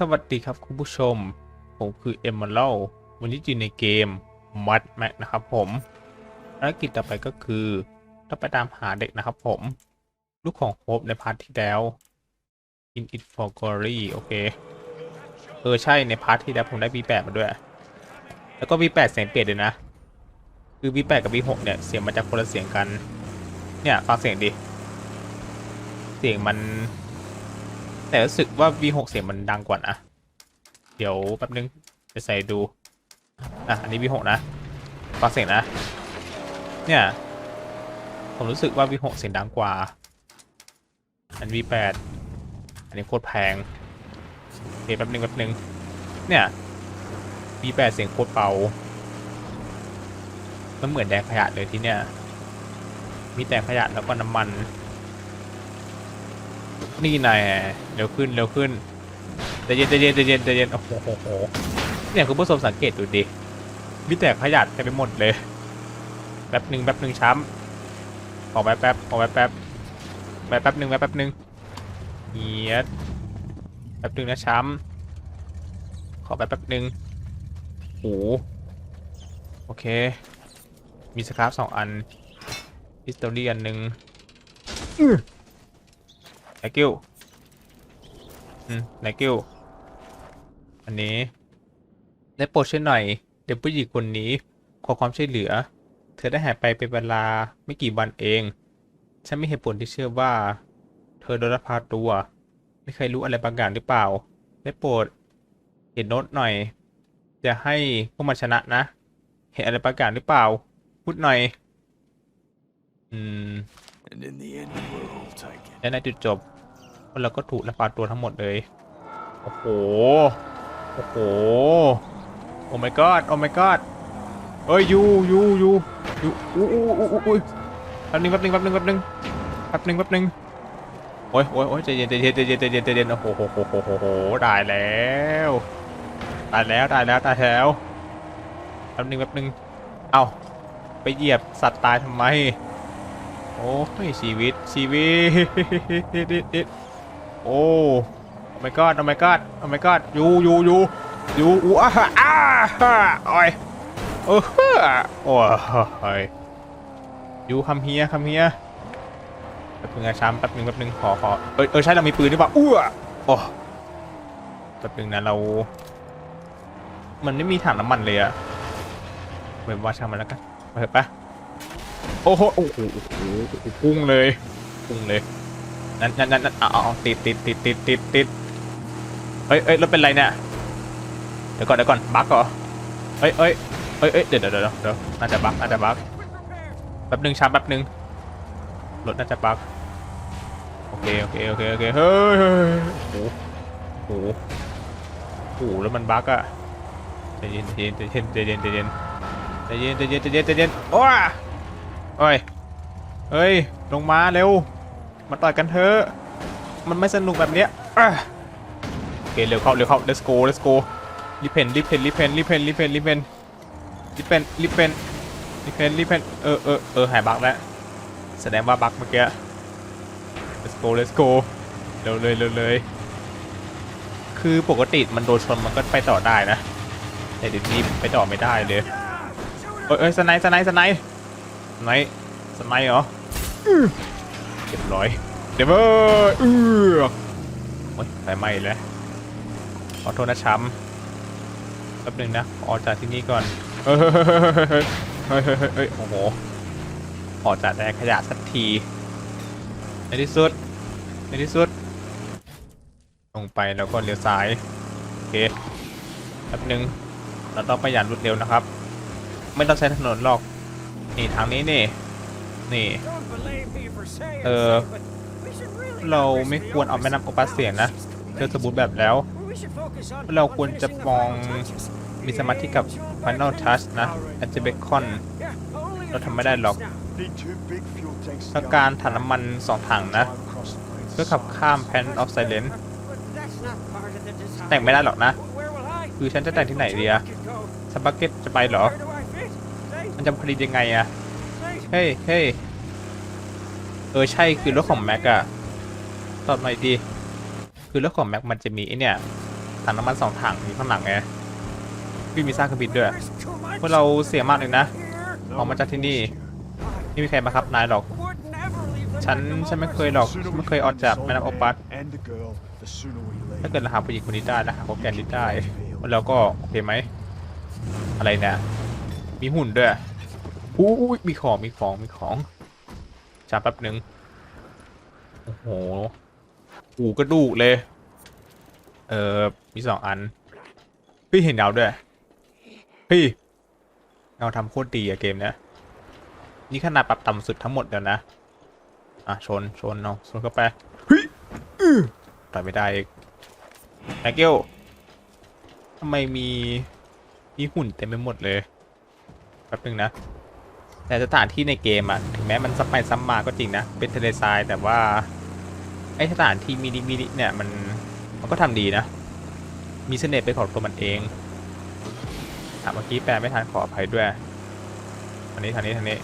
สวัสดีครับคุณผู้ชม ผมคือเอมเมอรัลวันนี้อยู่ในเกมมัดแม็กนะครับผมภารกิจต่อไปก็คือต้องไปตามหาเด็กนะครับผม ลูกของโฮปในพาร์ทที่แล้ว In It for Glory โอเค เออใช่ในพาร์ทที่แล้วผมได้ V8 มาด้วย แล้วก็ V8 เสียงเปลี่ยนเลยนะ คือ V8 กับ V6 เนี่ย เสียงมันจะคนละเสียงกัน เนี่ย ฟังเสียงดิ เสียงมัน แต่รู้สึกว่า V6 เสียงมันดังกว่านะ เดี๋ยวแป๊บนึงจะใส่ดู อะ อันนี้ V6 นะฟังเสียงนะ เนี่ย ผมรู้สึกว่า V6 เสียงดังกว่า อัน V8 อันนี้โคตรแพงเดี๋ยวแป๊บนึงแป๊บนึง เนี่ย V8 เสียงโคตรเบามันเหมือนแดงขยะเลยที่เนี่ย มีแต่ขยะแล้วก็น้ำมัน นี่นายเร็วขึ้นเร็วขึ้นใจเย็นใจเย็นใจเย็นใจเย็นโอ้โหโอ้โหเนี่ยคุณผู้ชมสังเกตดูดิมีแต่ขยะเต็มไปหมดเลยแป๊บหนึ่งแป๊บหนึ่งช้ำขอแป๊บแป๊บขอแป๊บแป๊บแป๊บแป๊บหนึ่งแป๊บแป๊บหนึ่งเฮียดแป๊บหนึ่งนะช้ำขอแป๊บแป๊บหนึ่งโอ้โหโอเค มีสครับสองอันพิสตอรี่อันหนึ่ง ไนกิ้วอืมไนกิ้วอันนี้ได้โปรดช่วยหน่อย เด็กผู้หญิงคนนี้ ขอความช่วยเหลือ เธอได้หายไปเป็นเวลาไม่กี่วันเอง ฉันไม่เหตุผลที่เชื่อว่า เธอโดนลักพาตัว ไม่เคยรู้อะไรบางอย่างหรือเปล่า ได้โปรดเห็นโน้ตหน่อย จะให้พวกมันชนะนะ เห็นอะไรบางอย่างหรือเปล่า พูดหน่อย อืม And in the end, we're all taken. และในจุดจบพวกเราก็ถูกลักพาตัวทั้งหมดเลย โอ้โห โอ้โห โอ้ my god โอ้ my god เอ้ยยูยูยูยูอู้อู้อู้อู้อู้แป๊บนึงแป๊บนึงแป๊บนึงแป๊บนึงแป๊บนึงแป๊บนึงโอ้ยโอ้ยโอ้ยใจเย็นใจเย็นใจเย็นใจเย็นใจเย็นโอ้โหโอ้โหโหโอ้โหตายแล้วตายแล้วตายแล้วตายแล้วแป๊บนึงแป๊บนึงเอาไปเหยียบสัตว์ตายทำไม โอ้ยชีวิตชีวิตโอ้โอ้ my god โอ้ my god โอ้ my god ยูยูยูยูอูอ่าอ่าฮ่าโอ้ยโอ้ฮ่าโอ้ยยูคำเฮียคำเฮียแป๊บนึงนะช้ำแป๊บนึงแป๊บนึงขอขอเออเออใช่เรามีปืนหรือเปล่าอ้วโอ้แป๊บนึงนะเรา มันไม่มีถังน้ำมันเลยอะเหมือนว่าช่างมันแล้วกันไปเถอะปะ โอ้โหโอ้โหโอ้โหพุ่งเลยพุ่งเลยนั่นนั่นนั่นเอาเอาเอาติดติดติดติดติดติดเอ้ยเอ้ยรถเป็นไรเนี่ยเดี๋ยวก่อนเดี๋ยวก่อนบั๊กเหรอเอ้ยเอ้ยเอ้ยเอ้ยเดี๋ยวเดี๋ยวเดี๋ยวเดี๋ยวน่าจะบั๊กน่าจะบั๊กแป๊บหนึ่งช้าแป๊บหนึ่งรถน่าจะบั๊กโอเคโอเคโอเคโอเคเฮ้ยเฮ้ยโอ้โหโอ้โหโอ้โหแล้วมันบั๊กอะใจเย็นใจเย็นใจเย็นใจเย็นใจเย็นใจเย็นใจเย็นใจเย็นใจเย็นโอ้ เอ้ยเฮ้ย ลงมาเร็ว มาต่อยกันเถอะ มันไม่สนุกแบบเนี้ยอะโอเคเร็วเข้าเร็วเข้า let's go let's go รีเพนรีเพนรีเพนรีเพนรีเพนรีเพนรีเพนรีเพนรีเพนรีเพนเออเออเออหายบักแล้วแสดงว่าบักเมื่อกี้ let's go let's go เร็วเลยเร็วเลยคือปกติมันโดนชนมันก็ไปต่อได้นะ แต่เดี๋ยวนี้ไปต่อไม่ได้เลยเอ้ยเอ้ยสไนส์สไนส์สไนส์ ไนป์สไนป์เหรออื้อเรียบร้อยเดี๋ยวเว้ยเออโอ้ยไฟไหม้แล้วขอโทษนะช้ำแป๊บหนึงนะขอออกจากที่นี่ก่อนเฮ้ยเฮ้ยเฮ้ยเฮ้ยเฮ้ยโอ้โหออกจากแดนขยะสักทีในที่สุดในที่สุด ลงไปแล้วก็เลี้ยวซ้ายโอเคแป๊บหนึงเราต้องประหยัดรวดเร็วนะครับ ไม่ต้องใช้ถนนหรอก นี่ทางนี้นี่ นี่ เออ เราไม่ควรเอาแม่น้ำโอปัสเสียงนะเธอสมบูรณ์แบบแล้ว เราควรจะมองมีสมาธิกับ Final Touch นะแอนเจเบคอน เราทำไม่ได้หรอกถ้าการถังน้ำมันสองถังนะ เพื่อขับข้ามแพนออฟไซเลนแต่งไม่ได้หรอกนะ คือฉันจะแต่งที่ไหนดีอะสปาเกตจะไปเหรอ มันจะผลิตยังไงอะเฮ้ยเฮ้ยเออใช่คือรถของแม็กอะตอบหน่อยดี คือรถของแม็กมันจะมีไอเนี่ยตถังน้ำมันสองถังมีข้างหลังไงพี่มีซากเครื่องบินด้วย There's too much พวกเราเสียมากเลยนะ here. ออกมาจากที่นี่ไม่มีใครมาครับนายหรอก Would never leave the ฉัน Magnum ฉันไม่ over เคยหรอกฉันไม่เคยออกจากแม่น้ำโอปัส And the girl, the sooner we leave. ถ้าเกิดเราหาผู้หญิงคนนี้ได้นะหาพบแกนนี้ได้แล้วก็โอเคไหมอะไรเนี่ย มีหุ่นด้วยอู้ยมีของมีของมีของจาแป๊บหนึ่งโอ้โหหูกระดูกเลย เออมีสองอันพี่เห็นดาวด้วยพี่เราทำโคตรดีอะเกมเนี้ยนี่ขนาดปรับต่ำสุดทั้งหมดแล้วนะ อะ ชนชนเนาะชนเข้าไปเฮ้ยอื้อต่อยไม่ได้อีกแม็กเกลทำไมมีมีหุ่นเต็มไปหมดเลย แป๊บนึงนะแต่สถานที่ในเกมอะถึงแม้มันซ้ำไปซ้ำมาก็จริงนะ เป็นทะเลทรายแต่ว่าไอสถานที่มินิมินิเนี่ยมันมันก็ทำดีนะ มีเสน่ห์เป็นของตัวมันเองอะเมื่อกี้แปลไม่ทันขออภัยด้วยทางนี้ทางนี้ทางนี้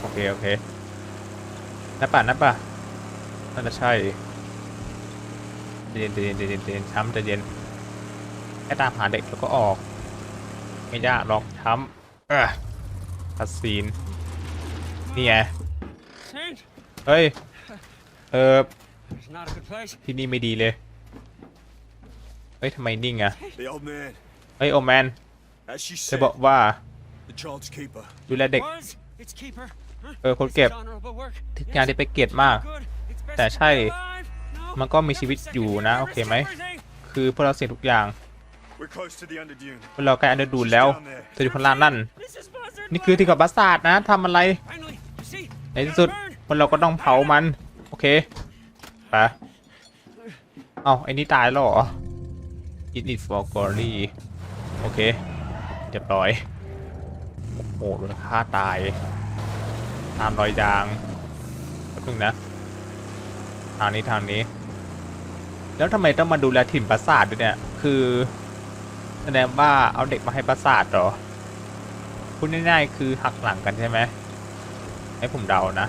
โอเคโอเคนับป่ะนับป่ะน่าจะใช่เย็นเย็นเย็นเย็นช้ำใจเย็นแค่ตามหาเด็กแล้วก็ออก ไม่ยากหรอกช้ำ เออคัสซีน นี่ไง Saint, เฮ้ย เออ it's not a good place. ที่นี่ไม่ดีเลย เฮ้ยทำไมนิ่งอะ The old man, เฮ้ย โอแมน as she จะ said, บอกว่า the child's keeper. ดูแลเด็ก Was its keeper. Huh? เออ คนเก็บ It's honorable work. งานที่ไปเกียรติมาก Good. It's best แต่ to ใช่ be alive. No. มันก็มีชีวิตอยู่นะ โอเคไหม คือพวกเราเสียทุกอย่าง เราใกล้อันเดอร์ดูนแล้วเธออยู่ข้างล่างนั่น This is Buzzard นี่คือที่กับบัสซาดนะทำอะไร Finally, you see, ในที่สุดพวกเราก็ต้องเผามัน โอเค ไป เอาไอ้นี่ตายแล้วเหรอ It is for glory โอเคเรียบร้อย โอ้โหโดนฆ่าตาย ตามรอยยางแป๊บนึงนะ ทางนี้ทางนี้ แล้วทำไมต้องมาดูแลถิ่นปราสาทด้วยเนี่ย คือ แสดงว่าเอาเด็กมาให้ปราสาทเหรอพูดง่ายๆคือหักหลังกันใช่ไหมให้ผมเดานะ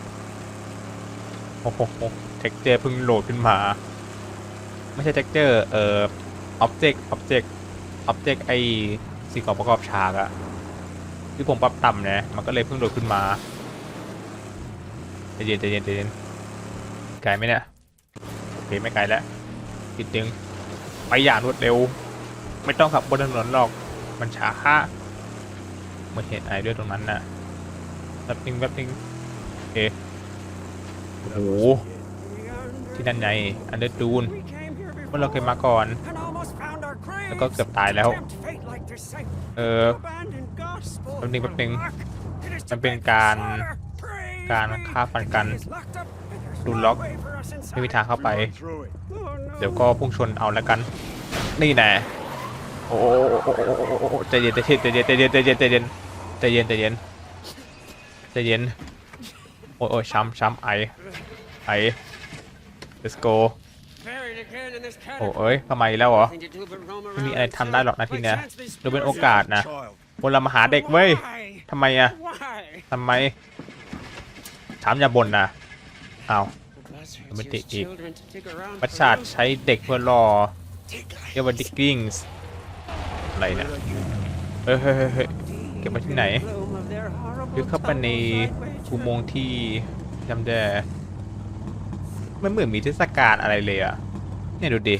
โอ้โหเท็กเจอร์เพิ่งโหลดขึ้นมา ไม่ใช่เท็กเจอร์เอ่ออ็อบเจกต์อ็อบเจกต์อ็อบเจกต์ไอสิ่งของประกอบฉากอะที่ผมปรับต่ำนะมันก็เลยเพิ่งโหลดขึ้นมาใจเย็นใจเย็นใจเย็นไกลไหมเนี่ยโอเคไม่ไกลแล้วติดนึงไปอย่างรวดเร็ว ไม่ต้องขับบนถนนหรอก มันช้าไม่เห็นอะไรด้วยตรงนั้นน่ะแป๊บนึงแป๊บนึงโอเคโอ้โหที่นั่นไงอันเดอร์ดูนเมื่อเราเคยมาก่อน แล้วก็เกือบตายแล้ว เออแป๊บนึงแป๊บนึงมันเป็นการการฆ่าฟันกันดูล็อกไม่มีทางเข้าไป เดี๋ยวก็พุ่งชนเอาแล้วกัน นี่แน่ โอ้โหโอ้โหโอ้โหโอ้โหโอ้โหใจเย็นใจเย็นใจเย็นใจเย็นใจเย็นใจเย็นใจเย็นใจเย็นใจเย็นโอ้ยโอ้ยช้ำช้ำไอไอ let's go Buried again in this โอ้ catacomb. เอ้ยทำไมแล้วเหรอ Nothing to do but roam ไม่มี around อะไร and ทำได้หรอกนะ by ทีเนี้ย chance these ดูเป็นโอ spirits- กาสนะ Child. คนเรามาหาเด็กเว้ย Why? ทำไมอะ Why? ทำไมช้ำอย่าบ่นนะอ้าว The buzzards But use they- they- children to dig around ประ for ชาติ loot. ใช้เด็กเพื่อรอเรียกว่าดิกกิ้งส์ อะไรเนี่ยเฮ้ยเฮ้ยเฮ้ยเฮ้ยเก็บไว้ที่ไหน Gloom of their horrible ลึกเข้าไปในอุโมงค์ที่จำได้มันเหมือนมีเทศกาลอะไรเลยอะเนี่ยดูดิ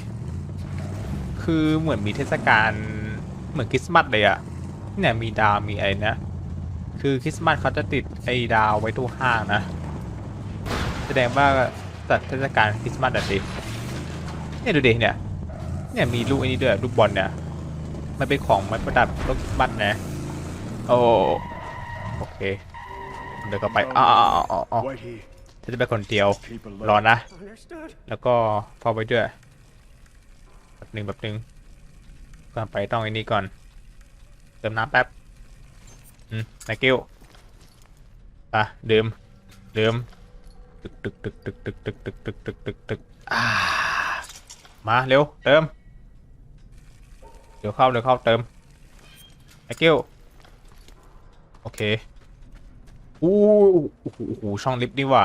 คือเหมือนมีเทศกาลเหมือนคริสต์มาสเลยอะเนี่ยมีดาวมีอะไรนะ คือคริสต์มาสเขาจะติดไอ้ดาวไว้ทั่วห้างนะ แสดงว่าจัดเทศกาลคริสต์มาสอะสิเนี่ยดูดิเนี่ยเนี่ยมีลูกอ้นี่ด้วยลูกบอลเนี่ย มันเป็นของไม้ประดับรถคริสต์มาสนะ โอ้โอเค เดี๋ยวก็ไปอ๋ออ๋ออ๋ออ๋อ Wait here. ฉันจะไปคนเดียว Keep รอ alert. นะ Understood. แล้วก็เฝ้าไว้ด้วยแบบหนึ่งแบบหนึ่งก่อนไปต้องไอ้นี่ก่อน เติมน้ำแป๊บอืมนายกิ้วอะดื่มดื่มตึกตึกตึกตึกตึกตึกตึกตึกตึกตึกตึกอ่ามาเร็วเติมเดี๋ยวเข้าเดี๋ยวเข้าเติมนายกิ้วโอเคอู้โอ้โหโอ้โหช่องลิฟต์นี่ว่า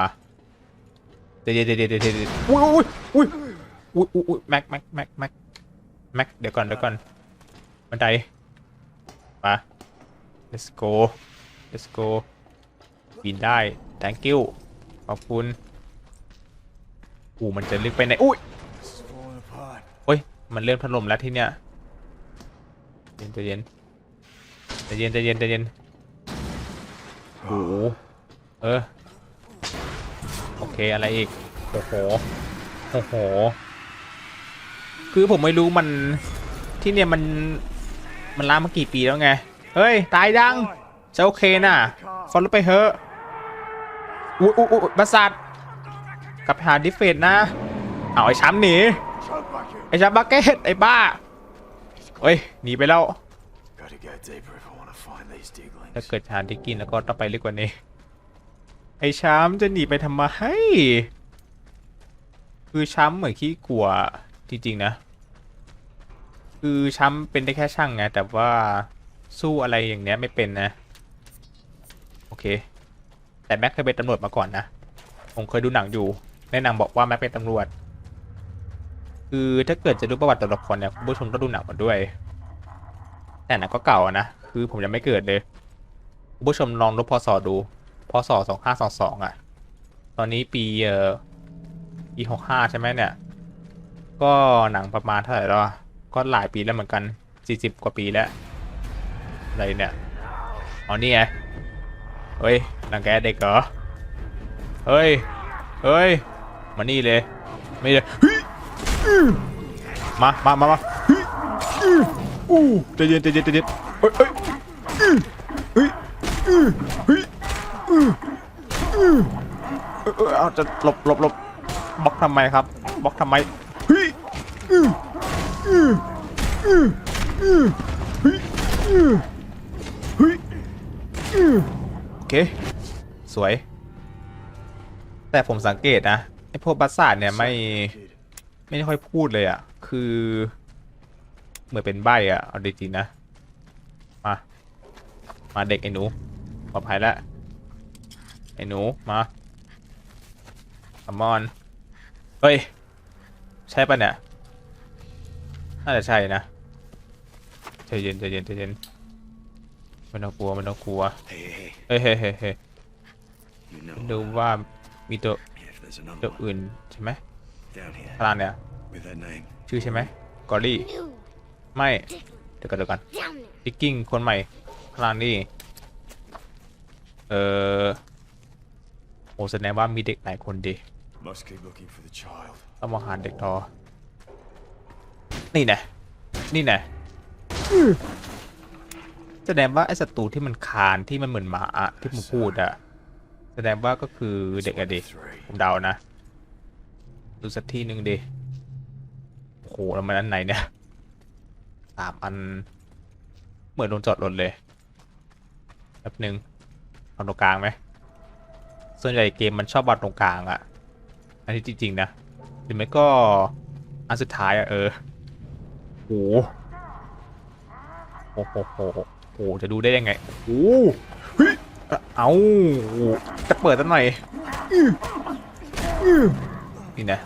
เดี๋ยวเดี๋ยวเดี๋ยวเดี๋ยวเดี๋ยวอุ้ยอุ้ยอุ้ยอุ้ยอุ้ยแม็กแม็กแม็กแม็กแม็กเดี๋ยวก่อนเดี๋ยวก่อนบันไดมา let's go let's go บินได้ thank you ขอบคุณอู้มันจะลึกไปไหนอุ้ยโอ้ยมันเริ่มถล่มแล้วที่เนี้ย เย็นใจเย็นใจเย็นใจเย็นใจเย็นโอ้โหเออ โอเคอะไรอีก โอ้โห โอ้โห คือผมไม่รู้มันที่เนี่ยมันมันล้างมากี่ปีแล้วไง เฮ้ย ตายดังจะโอเคน่ะฟอลลไปเถอะอุ้ยอุ้ยอุ้ยบัสซัดกลับไปหาดิฟเฟนนะ เอาไอ้ช้ำหนี ไอ้ชับบักเก็ตไอ้บ้า เฮ้ยหนีไปแล้ว Gotta go deeper if I want to find these ถ้า diglings. เกิดหาได้กินแล้วก็ต้องไปลึกกว่านี้ ไอ้ช้ำจะหนีไปทำไมคือช้ำเหมือนขี้กลัวจริงๆนะ คือช้ำเป็นได้แค่ช่างไงแต่ว่าสู้อะไรอย่างเนี้ยไม่เป็นนะ โอเค แต่แม็กเคยเป็นตำรวจมาก่อนนะ ผมเคยดูหนังอยู่ในหนังบอกว่าแม็กเป็นตำรวจ คือถ้าเกิดจะดูประวัติตัวละครเนี่ยคุณผู้ชมต้องดูหนังมาด้วย แต่หนังก็เก่าอะนะ คือผมยังไม่เกิดเลย คุณผู้ชมลองลบพศดู พศสองห้าสองสองอะ ตอนนี้ปีเอ่อปีหกห้าใช่ไหมเนี่ย ก็หนังประมาณเท่าไหร่แล้วอะก็หลายปีแล้วเหมือนกันสี่สิบกว่าปีแล้วอะไรเนี่ยอ๋อนี่ไงเฮ้ยนังแกเด็กเหรอ เฮ้ย เฮ้ย มานี่เลย ไม่เลย มามามามาเฮ้ยอื้ออู้ใจเย็นใจเย็นใจเย็นเฮ้ยเฮ้ยเฮ้ยเฮ้ยเออเออเอาจะหลบหลบหลบบล็อกทำไมครับบล็อกทำไมเฮ้ยอื้ออื้ออื้ออื้อเฮ้ยเฮ้ยโอเค สวย แต่ผมสังเกตนะไอพวกบัสซาดเนี่ยไม่ ไม่ค่อยพูดเลยอะ่ะ คือ เหมือนเป็นใบอะ่ะ เอาจริงๆนะ มา มาเด็กไอ้หนูปลอดภัยแล้ว ไอ้หนู มาคอมอน เฮ้ย ใช่ปะเนี่ย น่าจะใช่นะใจเย็นใจเย็นใจเย็นไม่ต้องกลัวไม่ต้องกลัว Hey, hey, เฮ้ยเฮ้ยเฮ้ยเฮ้ย you know. ดูว่ามีตัว If there's another ตัว one อื่นใช่ไหม down here พลานเนี่ย with that name. ชื่อใช่ไหมกอรี่ New ไม่เดี๋ยวก่อนเดี๋ยวก่อน down there. พิกกิ้งคนใหม่พลานนี่เออโอ้แสดงว่ามีเด็กหลายคนดิ Must keep looking for the child. ต้องมาหาเด็กทอนี่นะนี่นะอื้อแสดงว่าไอ้ศัตรูที่มันคานที่มันเหมือนหมาอะที่ผมพูดอะแสดงว่าก็คือเด็กอะดิ Three. ผมเดานะ ดูสักที่หนึ่งดิโอ้โหแล้วมันอันไหนเนี่ยสามอัน เหมือนโดนจอดรถเลยแป๊บหนึ่งเอาตรงกลางไหมส่วนใหญ่เกมมันชอบวางตรงกลางอะอันนี้จริงๆนะหรือไม่ก็อันสุดท้ายอะเออโหโอ้โหโหโหจะดูได้ยังไงโอ้เฮ้ยเอาจะเปิดตั้งหน่อย นี่นะ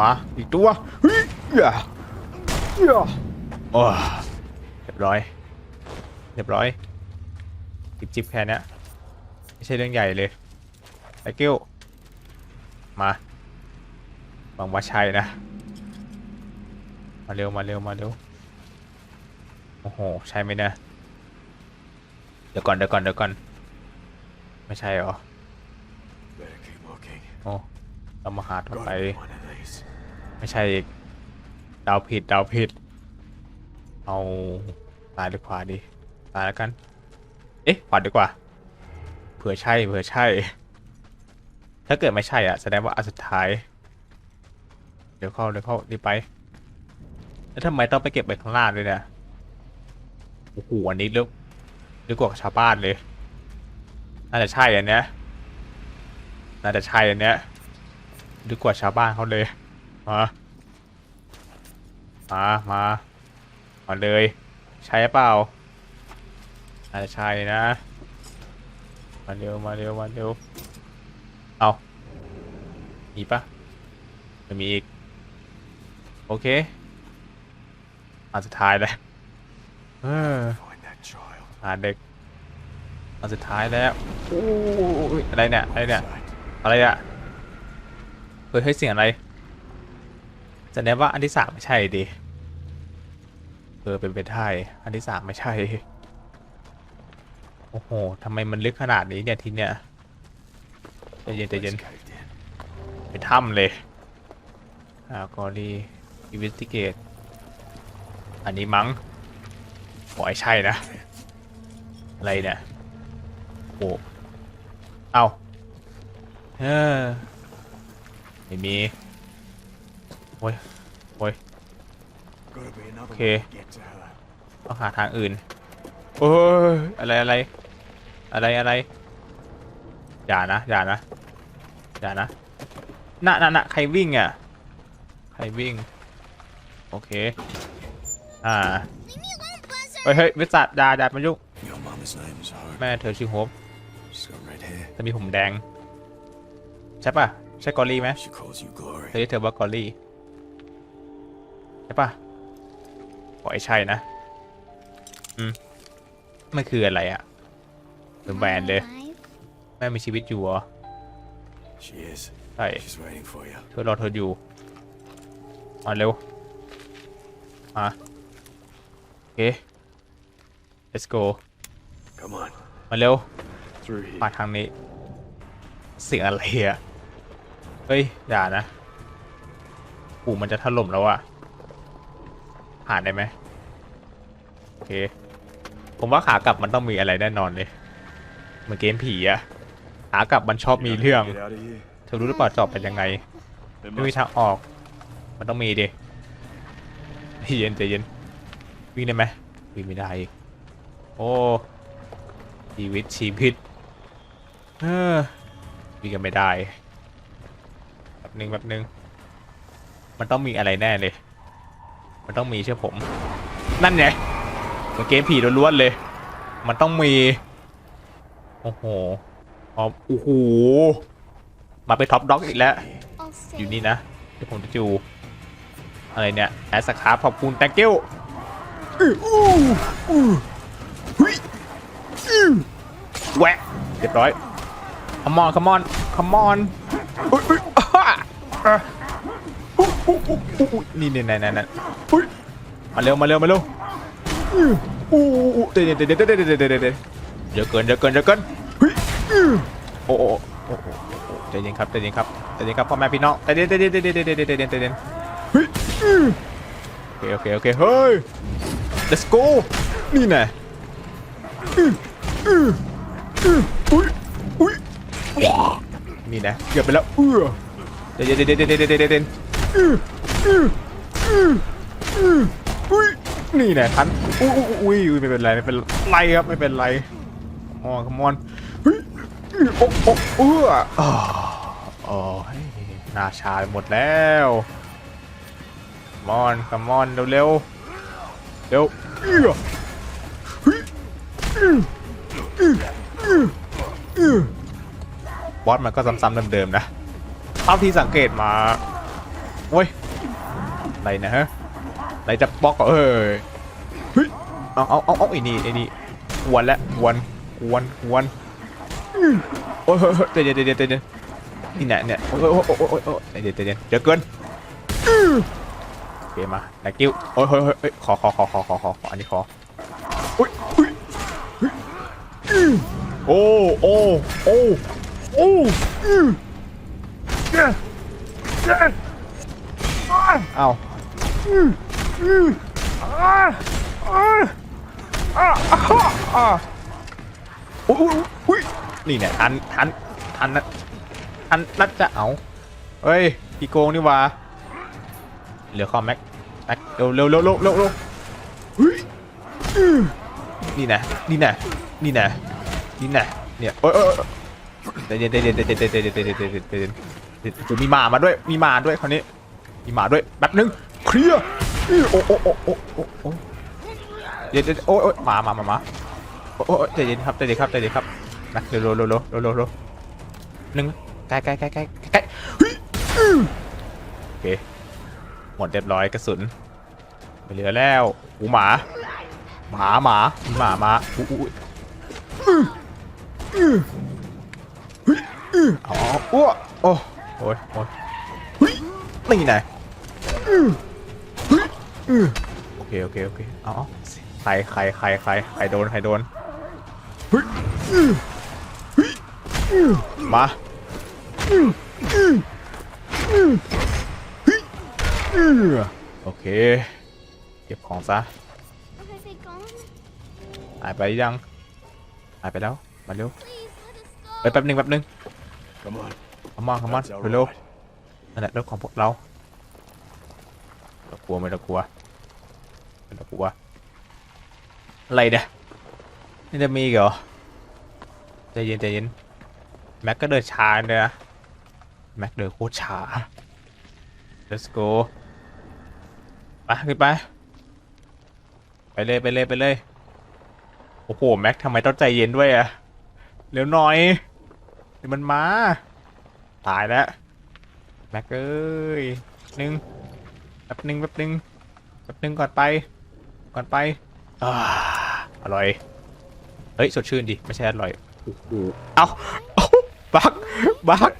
มาอีกตัวเฮ้ยอย่าอย่าโอ้เรียบร้อย เรียบร้อยจิบจิบแค่นี้ไม่ใช่เรื่องใหญ่เลยไอเกิลมา หวังว่าใช่นะ มาเร็วมาเร็วมาเร็วโอ้โหใช่ไหมเนะเดี๋ยวก่อนเดี๋ยวก่อนเดี๋ยวก่อน ไม่ใช่หรอโอ้เรามาหาต่อไป ไม่ใช่อีกเดาวผิดเดาวผิด เอาซ้ายหรือขวาดีซ้ายแล้วกัน เอ๊ะขวาดีกว่า เผื่อใช่เผื่อใช่ ถ้าเกิดไม่ใช่อะแสดงว่าอันสุดท้าย เดี๋ยวเข้าเดี๋ยวเข้ารีบไป แล้วทำไมต้องไปเก็บไปข้างล่างด้วยเนี่ยโอ้โหอันนี้เลือกเลือกกว่าชาวบ้านเลยน่าจะใช่อันเนี้ยน่าจะใช่อันเนี้ยลึกกว่าชาวบ้านเขาเลยมามามามาเลย ใช่เปล่าอาจจะใช่นะมาเร็วมาเร็วมาเร็วเอามีปะไม่มีอีก โอเคอันสุดท้ายแล้วเออ Find that child. หาเด็กอันสุดท้ายแล้วอู้ยอะไรเนี่ยอะไรเนี่ย Inside. อะไรอะเฮ้ยเฮ้ยเสียงอะไรจะแน่ว่าอันที่สามไม่ใช่ดิเออเป็นไปได้อันที่สามไม่ใช่โอ้โหทำไมมันลึกขนาดนี้เนี่ยทีเนี้ยใจเย็นใจเย็น It's caved in. เป็นถ้ำเลยอ่ากอรี อินเวสติเกตอันนี้มั้งขอให้ใช่นะ อะไรเนี่ยโอ้เอาเออไม่มีโอ้ยโอ้ย Gotta be another Okay. way to get to her. ต้องหาทางอื่น โอ้ยอะไรอะไร อะไรอะไร อย่านะ อย่านะ อย่านะน่ะน่ะน่ะใครวิ่งอะ ใครวิ่ง โอเค อ่าเฮ้ยเฮ้ยวิสัทอย่าอย่ามายุ่ง Your mama's name is Hope. แม่เธอชื่อโฮป She's got red hair. จะมีผมแดง ใช่ปะใช่กอรี่ไหม She calls you Glory. เธอเรียกเธอว่ากอรี่ใช่ปะขอให้ใช่นะ อืมมันคืออะไรอะเป็นแบรนด์เลย แม่มีชีวิตอยู่เหรอ She is. ใช่ She's waiting for you. เธอรอเธออยู่ มาเร็ว มาโอเค let's go Come on. มาเร็ว Through here. มาทางนี้ เสียงอะไรอะเฮ้ย อย่านะปู่มันจะถล่มแล้วอะผ่านได้ไหมโอเค ผมว่าขากลับมันต้องมีอะไรแน่นอนเลยเหมือนเกมผีอะขากลับมันชอบ You มี know how to เรื่อง Get out of here. เธอรู้หรือเปล่าจอบเป็นยังไง There ไม่มี must ทางออก มันต้องมีดิ ใจเย็นใจเย็น วิ่งได้ไหมวิ่งไม่ได้อีกโอ้ชีวิตชีวิตเออวิ่งกันไม่ได้แป๊บนึงแป๊บนึง มันต้องมีอะไรแน่เลย มันต้องมีเชื่อผม นั่นไงเมือนเกมผีล้วนๆเลย มันต้องมี โอ้โหอ๋อโอ้โหมาเป็นท็อปด็อกอีกแล้ว อยู่นี่นะเดี๋ยวผมจะจู อะไรเนี่ยแอสคาขอบคุณแตงกิ้วแหวะเรียบร้อยขมอนขมอนขมอนนี่นี่นี่นี่นี่มาเร็วมาเร็วมาเร็วเดี๋ยวเดี๋ยวเดี๋ยวเดี๋ยวเดี๋ยวเดี๋ยวเยอะเกินเยอะเกินเยอะเกินโอ้โหใจเย็นครับใจเย็นครับใจเย็นครับพ่อแม่พี่น้องใจเย็นใจเย็นใจเย็นใจเย็นใจเย็น เย็นใจเย็นเฮ้ยโอเคโอเคโอเคเฮ้ย let's go นี่แน่อุ้ยอุ้ยนี่นะเกือบไปแล้วเออเดี๋ยวเดี๋ยวเดี๋ยวเดี๋ยวเดี๋ยวเดี๋ยวเดี๋ยวอื้ออื้ออื้ออื้ออุ้ยนี่แน่ทันอุ้ยอุ้ยอุ้ยไม่เป็นไรไม่เป็นไรครับไม่เป็นไรอ๋อ come on เฮ้ยอื้อโอ้โอ้เอออ่าโอ้ยน้าชาไปหมดแล้ว มอน come on เร็วเร็วเร็วเอื้อเออบอสมันก็ซ้ำๆเดิมๆนะเท่าที่สังเกตมาโอ้ยอะไรนะฮะอะไรจะบล็อกเอเอ้ยเฮ้ยเอาเอาเอาเอาไอ้นี่ไอ้นี่กวนล้วกวนกวนกวนโอ้ยเฮ้ยวเฮ้ยใจเย็นใจเย็นใจเย็นนี่แน่เนี่ยโอ้ยโอ้ยโอ้ยโอ้ยโอ้ยใจเย็นใจเย็นเดี๋ยวเกินอื้อโอ เคมาแต่กิ้วโอ้ยเฮ้ยเฮ้ยเฮ้ยขอขอขอขอขอขอขออันนี้ขออุ้ยอุ้ยเฮ้ยอื้อโอ้โอ้โอ้โอ้อื้อเย้เย้อ้าวอุ้ยอุ้ยนี่เนี่ยทันทันทันนะทันนัดจะเอาเฮ้ยพี่โกงนี่ว่า เหลือคอมแม็กแม็กเร็วเร็วเร็วเร็วเร็วเร็วเฮ้ยนี่นะนี่นะนี่นะนี่นะเนี่ยโอ้ยโอ้ยเดี๋ยวเดี๋ยวเดี๋ยวเดี๋ยวเดี๋ยวเดี๋ยวเดี๋ยวเดี๋ยวเดี๋ยวเดี๋ยวเดี๋ยวเดี๋ยวมีหมามาด้วยมีหมาด้วยคราวนี้มีหมาด้วยแป๊บนึงเคลียร์โอ้โอ้โอ้โอ้โอ้โอ้เดี๋ยวเดี๋ยวโอ้ยโอ้ยหมาหมาหมาหมาโอ้ยโอ้ยใจเย็นครับใจเย็นครับใจเย็นครับนะเร็วเร็วเร็วเร็วเร็วเร็วเร็วหนึ่งใกล้ใกล้ใกล้ใกล้ใกล้เฮ้ยโอเค หมดเรียบร้อยกระสุนไม่เหลือแล้วหูหมา หมาหมาหมาหมาอู้อู้อู้อ๋ออ้วโอ้โอ้ยโอ้ยเฮ้ยนี่ไงโอเคโอเคโอเคอ๋อใครใครใครใครใครโดนใครโดนมา โอเค เก็บของซะหายไปยังหายไปแล้ว มาเร็ว Please let us go. เอ้ยแป๊บนึงแป๊บนึงขมอนขมอนเร็วนั่นแหละรถของพวกเราเรากลัวไหมเรากลัวเรากลัวอะไรเนี่ยนี่จะมีเหรอใจเย็นใจเย็นแม็กก็เดินช้าเลยนะแม็กเดินโคตรช้า let's go ไปขึ้นไป ไปเลยไปเลยไปเลย โอ้โห แม็กทำไมต้องใจเย็นด้วยอะเร็วหน่อยเดี๋ยวมันมา ตายแล้ว แม็กเอ้ยหนึ่งแป๊บหนึ่งแป๊บหนึ่งแป๊บหนึ่งก่อนไป ก่อนไปอ่าอร่อย เฮ้ย สดชื่นดิ ไม่ใช่อร่อยโอ้โหเอาเอาบักบัก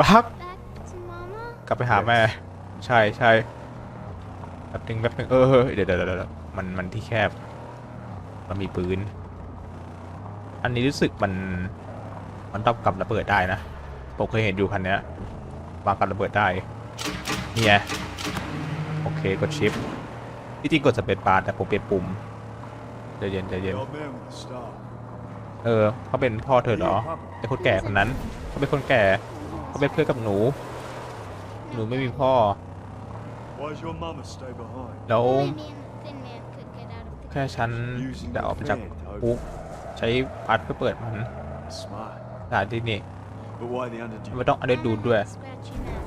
บัก Back to Mama. กลับไปหาแม่ ใช่ใช่แป๊บนึงแป๊บนึงเออเดี๋ยวเดี๋ยวเดี๋ยวมันมันที่แคบมันมีปืน อันนี้รู้สึกมัน มันต้องกับระเบิดได้นะผมเคยเห็นอยู่คันเนี้ยวางกับระเบิดได้เนี่ยโอเคกดชิปที่จริงกดสเปซบาร์แต่ผมเปลี่ยนปุ่มใจเย็นใจเย็นเออเขาเป็นพ่อเธอเหรอไอ้คนแก่คนนั้นเขาเป็นคนแก่เขาเป็นเพื่อนกับหนู หนูไม่มีพ่อ Why does your mama stay behind? แล้ว Only me and the thin man could get out of the แค่ฉัน Using จะ the ออกไปจาก fan to คุก open. ใช้พัดเพื่อเปิดมัน Smart. สถานที่นี่ But why the ทำ underdog? ไมต้องอันเดดูด้วย scratchy map.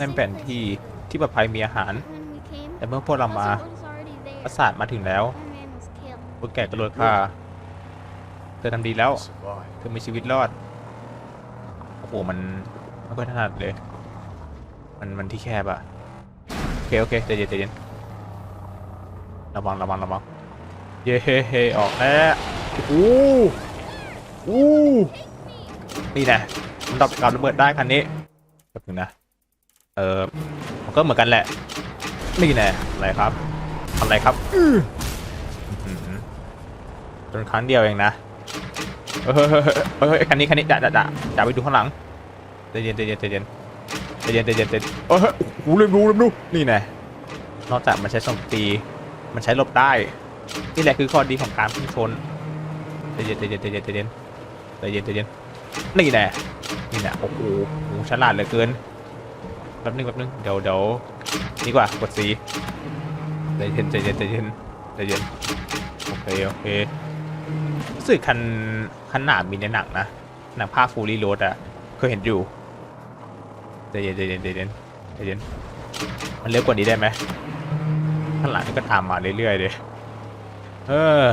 นั่นแผนที่ที่ปลอดภัยมีอาหาร When we came, แต่เมื่อพวกเรามา Buzzard was already there. ประสาทมาถึงแล้ว My man was killed. พวกแก่ก็โดนฆ่าเธอทำดีแล้ว Survive. เธอมีชีวิตรอด โอ้โห มันไม่ค่อยถนัดเลย มัน มันที่แคบอะโอเคโอเคใจเย็นใจเย็นระวังระวังระวังเย้เฮ้เฮ้ออกแล้วอู้อู้นี่นะมันดับกับระเบิดได้คันนี้แป๊บนึงนะเออมันก็เหมือนกันแหละนี่แน่อะไรครับอะไรครับอื้อหือจนครั้งเดียวเองนะเออเฮ้ยเฮ้ยเฮ้ยเฮ้ยคันนี้คันนี้จะจะจะจะไปดูข้างหลังใจเย็นใจเย็นใจเย็น ใจเย็นใจเย็นใจเย็นเออเฮ้ยกูเริ่มรู้เริ่มรู้นี่แน่นอกจากมันใช้โจมตี มันใช้หลบได้ นี่แหละคือข้อดีของการพุ่งชนใจเย็นใจเย็นใจเย็นใจเย็นใจเย็นใจเย็นนี่แน่นี่แน่โอ้โหโอ้โหฉลาดเหลือเกินแป๊บนึงแป๊บนึงเดี๋ยวเดี๋ยวนี่กว่ากดสีใจเย็นใจเย็นใจเย็นใจเย็นโอเคโอเครู้สึกคันคันหนามีในหนังนะหนังภาคฟูรี่โรดอะเคยเห็นอยู่ ใจเย็นใจเย็นใจเย็นใจเย็นมันเร็วกว่านี้ได้ไหมข้างหลังนี่ก็ตามมาเรื่อยๆเลยเออ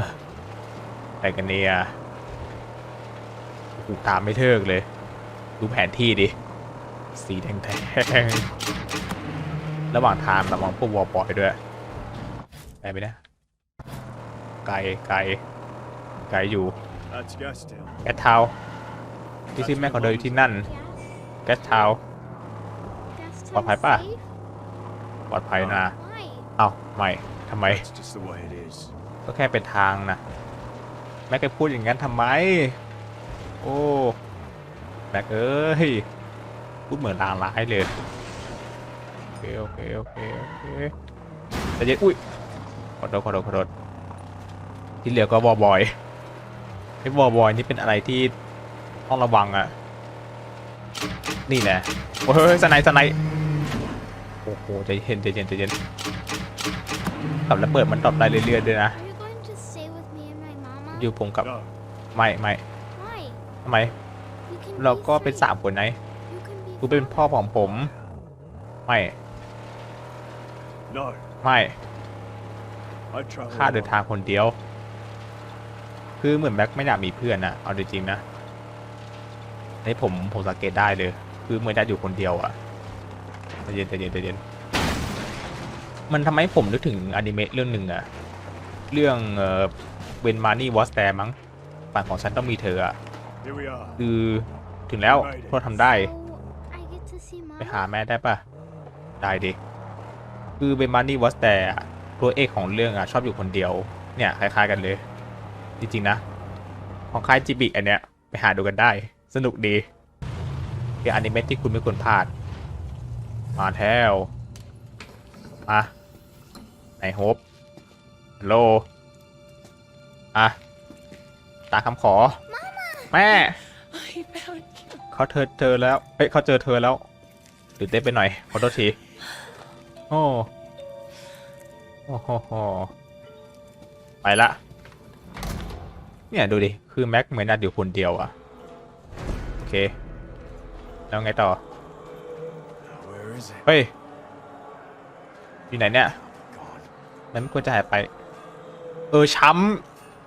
อะไรกันเนี่ยโอ้โหตามไม่เทิกเลย ดูแผนที่ดิ สีแดงๆระหว่างทางระวังพวกวอลปอยด้วยไปไหมนะ ไกลไกลไกลอยู่ That's gas town. แกสเทาที่ซิแม่ของเดินอยู่ที่นั่น Gas? แกสเทา Gas What tank pipe, ah? safe? ปลอดภัยนะ Why? เอ้าไม่ทำไม It's just the way it is. ก็แค่เป็นทางนะ แม็กไปพูดอย่างนั้นทำไม โอ้ แม็กเอ้ย พูดเหมือนลางร้ายเลย โอเค โอเค โอเค โอเคแต่เย็นอุ้ยขอโทษขอโทษขอโทษที่เหลือก็วอบอยไอ้วอบอยนี่เป็นอะไรที่ต้องระวังอะนี่แน่โอ้ยสไนด์สไนด์ โอ้โหใจเย็นใจเย็นใจเย็นกับระเบิดมันตอบได้เรื่อยๆด้วยนะ Are you going to stay with me and my mama? อยู่ผมกับ No, ไม่ไม่ Why? ทำไม You can เรา be ก็เป็น free. สามคนไง You can be กูเป็น free. พ่อของผม ไม่ no. ไม่ I travel ค่าเดิน alone. ทางคนเดียว คือเหมือนแบ็คไม่อยากมีเพื่อนนะเอาจริงๆนะอันนี้ผมผมสังเกตได้เลย คือเหมือนจะอยู่คนเดียวอะ ใจเย็นใจเย็นใจเย็นมันทำให้ผมนึกถึงอนิเมะเรื่องหนึ่งอะเรื่องเอ่อเวนมานี่วอสแตมั้งฝันของฉันต้องมีเธออะ Here we are. คือถึงแล้วพวกทำได้ So I get to see ไป mama. หาแม่ได้ปะได้ดิคือเบมานี่วอสแต่ตัวเอกของเรื่องอะชอบอยู่คนเดียว เนี่ยคล้ายๆกันเลย จริงๆนะ ของค่ายจิบิอันเนี้ยไปหาดูกันได้ สนุกดีเป็นอนิเมะที่คุณไม่ควรพลาด มาแถวมาไหนโฮปฮัลโหลอะตามคำขอ แม่เขาเธอเจอแล้ว เอ้ยเขาเจอเธอแล้วตื่นเต้นไปหน่อย ขอโทษที โอ้โอ้โหโหไปละ เนี่ยดูดิ คือแม็กเหมือนนัดอยู่คนเดียวอะโอเค แล้วไงต่อ Where is it? เฮ้ย อยู่ไหนเนี่ย มันไม่ควรจะหายไป เออช้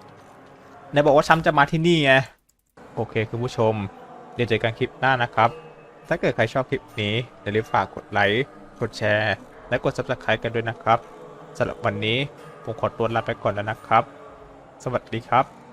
ำไหนบอกว่าช้ำจะมาที่นี่ไง โอเคคุณผู้ชม เดี๋ยวเจอกันคลิปหน้านะครับ ถ้าเกิดใครชอบคลิปนี้อย่าลืมฝากกดไลค์ กดแชร์ และกด subscribe กันด้วยนะครับสำหรับวันนี้ผมขอตัวลาไปก่อนแล้วนะครับ สวัสดีครับ